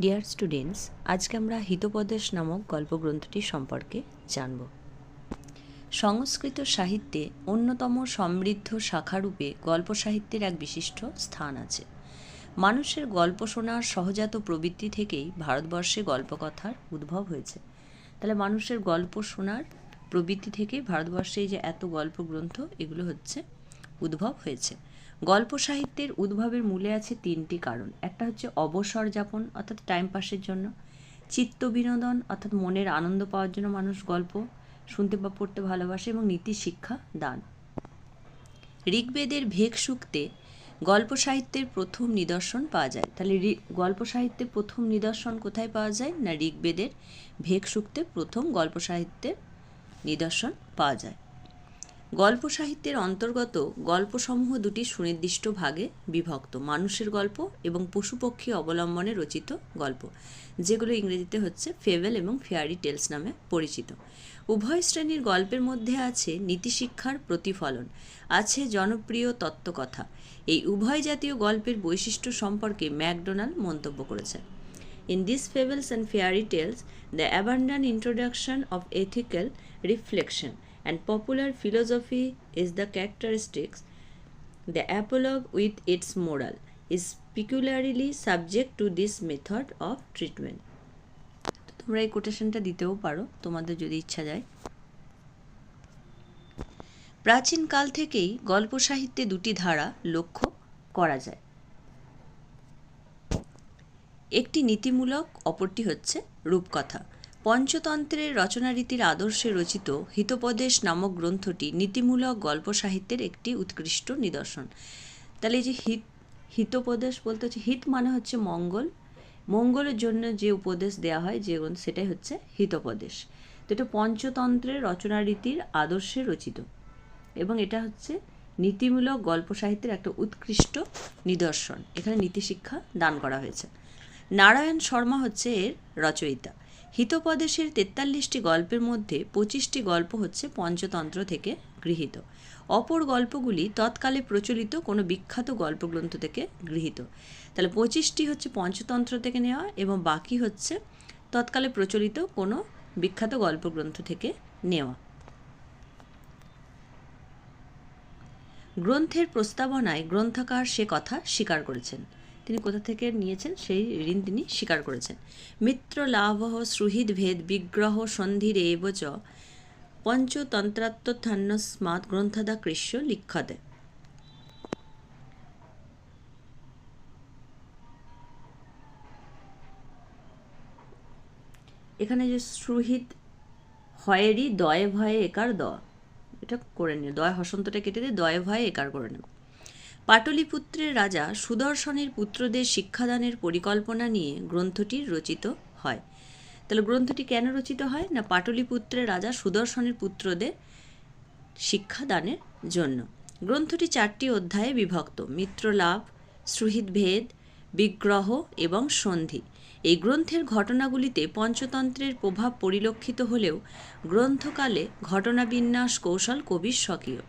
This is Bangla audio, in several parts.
ডিয়ার স্টুডেন্টস আজকে আমরা হিতোপদেশ নামক গল্পগ্রন্থটি সম্পর্কে জানব। সংস্কৃত সাহিত্যে অন্যতম সমৃদ্ধ শাখারূপে গল্প সাহিত্যের এক বিশিষ্ট স্থান আছে। মানুষের গল্প শোনার সহজাত প্রবৃত্তি থেকেই ভারতবর্ষে গল্পকথার উদ্ভব হয়েছে। তাহলে মানুষের গল্প শোনার প্রবৃত্তি থেকেই ভারতবর্ষে যে এত গল্প গ্রন্থ এগুলো হচ্ছে উদ্ভব হয়েছে। গল্প সাহিত্যের উদ্ভবের মূলে আছে তিনটি কারণ। একটা হচ্ছে অবসর যাপন, অর্থাৎ টাইম পাসের জন্য। চিত্ত বিনোদন, অর্থাৎ মনের আনন্দ পাওয়ার জন্য মানুষ গল্প শুনতে বা পড়তে ভালোবাসে এবং নীতি শিক্ষা দান। ঋগ্বেদের ভেক সূক্তে গল্প সাহিত্যের প্রথম নিদর্শন পাওয়া যায়। তাহলে গল্প সাহিত্যের প্রথম নিদর্শন কোথায় পাওয়া যায়? না ঋগ্বেদের ভেক সূক্তে প্রথম গল্প সাহিত্যের নিদর্শন পাওয়া যায়। গল্প সাহিত্যের অন্তর্গত গল্পসমূহ দুটি সুনির্দিষ্ট ভাগে বিভক্ত মানুষের গল্প এবং পশুপক্ষী অবলম্বনে রচিত গল্প যেগুলো ইংরেজিতে হচ্ছে ফেভেল এবং ফেয়ারি টেলস নামে পরিচিত। উভয় শ্রেণির গল্পের মধ্যে আছে নীতিশিক্ষার প্রতিফলন আছে জনপ্রিয় তত্ত্বকথা। এই উভয় জাতীয় গল্পের বৈশিষ্ট্য সম্পর্কে ম্যাকডোনাল্ড মন্তব্য করেছে In these fables and fairy tales, the abundant introduction of ethical reflection and popular philosophy is the characteristics. The apologue with its moral is peculiarly subject to this method of treatment. তোমরা এই কোটেশনটা দিতেও পারো তোমাদের যদি ইচ্ছা যায় প্রাচীনকাল থেকেই গল্প সাহিত্যে দুটি ধারা লক্ষ্য করা যায় একটি নীতিমূলক অপরটি হচ্ছে রূপকথা পঞ্চতন্ত্রের রচনারীতির আদর্শে রচিত হিতোপদেশ নামক গ্রন্থটি নীতিমূলক গল্প সাহিত্যের একটি উৎকৃষ্ট নিদর্শন। তাহলে এই যে হিত, হিতোপদেশ বলতে হচ্ছে, হিত মানে হচ্ছে মঙ্গল। মঙ্গলের জন্য যে উপদেশ দেওয়া হয়, যে সেটাই হচ্ছে হিতোপদেশ। তো এটা পঞ্চতন্ত্রের রচনারীতির আদর্শে রচিত। এবং এটা হচ্ছে নীতিমূলক গল্প সাহিত্যের একটা উৎকৃষ্ট নিদর্শন। এখানে নীতিশিক্ষা দান করা হয়েছে। নারায়ণ শর্মা হচ্ছে এর রচয়িতা। হিতোপদেশের তেতাল্লিশটি গল্পের মধ্যে পঁচিশটি গল্প হচ্ছে পঞ্চতন্ত্র থেকে গৃহীত। অপর গল্পগুলি তৎকালে প্রচলিত কোনো বিখ্যাত গল্পগ্রন্থ থেকে গৃহীত। তাহলে পঁচিশটি হচ্ছে পঞ্চতন্ত্র থেকে নেওয়া এবং বাকি হচ্ছে তৎকালে প্রচলিত কোনো বিখ্যাত গল্পগ্রন্থ থেকে নেওয়া। গ্রন্থের প্রস্তাবনায় গ্রন্থকার সে কথা স্বীকার করেছেন। তিনি কোথা থেকে নিয়েছেন? সেই ঋণ তিনি স্বীকার করেছেন। মিত্র লাভ সুহৃদ ভেদ বিগ্রহ সন্ধির এবচ পঞ্চতন্ত্রাত্মথান্য স্মাত গ্রন্থদা কৃষ্য লিখতে এখানে যে সুহিত হয়েরই দয়ে ভয়ে একার দ, এটা করে নিও। দয় হসন্তটা কেটে দিয়ে দয়ে ভয়ে একার করে নেব। পাটলিপুত্রের রাজা সুদর্শনের পুত্রদের শিক্ষাদানের পরিকল্পনা নিয়ে গ্রন্থটি রচিত হয়। তাহলে গ্রন্থটি কেন রচিত হয় না পাটলিপুত্রের রাজা সুদর্শনের পুত্রদের শিক্ষাদানের জন্য? গ্রন্থটি চারটি অধ্যায়ে বিভক্ত, মিত্রলাভ, সুহৃদভেদ, বিগ্রহ এবং সন্ধি। এই গ্রন্থের ঘটনাগুলিতে পঞ্চতন্ত্রের প্রভাব পরিলক্ষিত হলেও গ্রন্থকালে ঘটনাবিন্যাস কৌশল কবির স্বকীয়।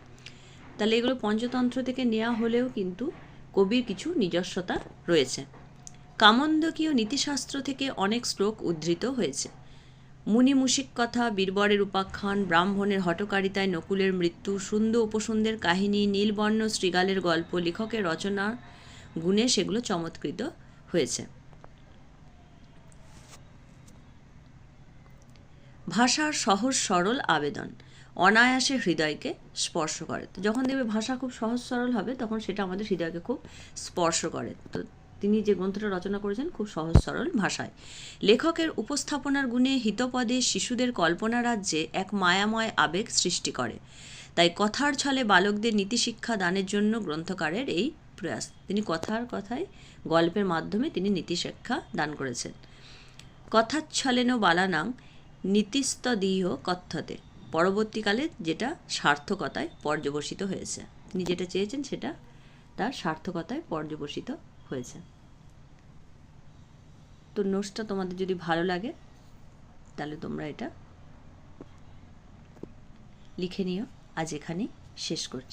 তাহলে এগুলো পঞ্চতন্ত্র থেকে নেওয়া হলেও কিন্তু কবির কিছু নিজস্বতা রয়েছে। কামন্দকীয় নীতিশাস্ত্র থেকে অনেক শ্লোক উদ্ধৃত হয়েছে। মুনি মুশিক কথা, বীরবরের উপাখ্যান, ব্রাহ্মণের হটকারিতায় নকুলের মৃত্যু সুন্দর উপসুন্দের কাহিনী, নীলবর্ণ শ্রীগালের গল্প, লেখকের রচনা, গুণে সেগুলো চমৎকৃত হয়েছে। ভাষার সহজ সরল আবেদন। অনায়াসে হৃদয়কে স্পর্শ করে। তো যখন দেখবে ভাষা খুব সহজ সরল হবে, তখন সেটা আমাদের হৃদয়কে খুব স্পর্শ করে। তো তিনি যে গ্রন্থটা রচনা করেছেন খুব সহজ সরল ভাষায়। লেখকের উপস্থাপনার গুণে হিতপদে শিশুদের কল্পনা রাজ্যে এক মায়াময় আবেগ সৃষ্টি করে। তাই কথার ছলে বালকদের নীতিশিক্ষা দানের জন্য গ্রন্থকারের এই প্রয়াস। তিনি কথার কথায় গল্পের মাধ্যমে তিনি নীতিশিক্ষা দান করেছেন। কথাচ্ছলেন বালানাং, নীতিস্তদীহ কথ্যতে। পরবর্তীকালে যেটা সার্থকতায় পর্যবসিত হয়েছে। তিনি যেটা চেয়েছেন সেটা তার সার্থকতায় পর্যবসিত হয়েছে। তো নোটসটা তোমাদের যদি ভালো লাগে, তাহলে তোমরা এটা লিখে নিও। আজ এখানেই শেষ করছি।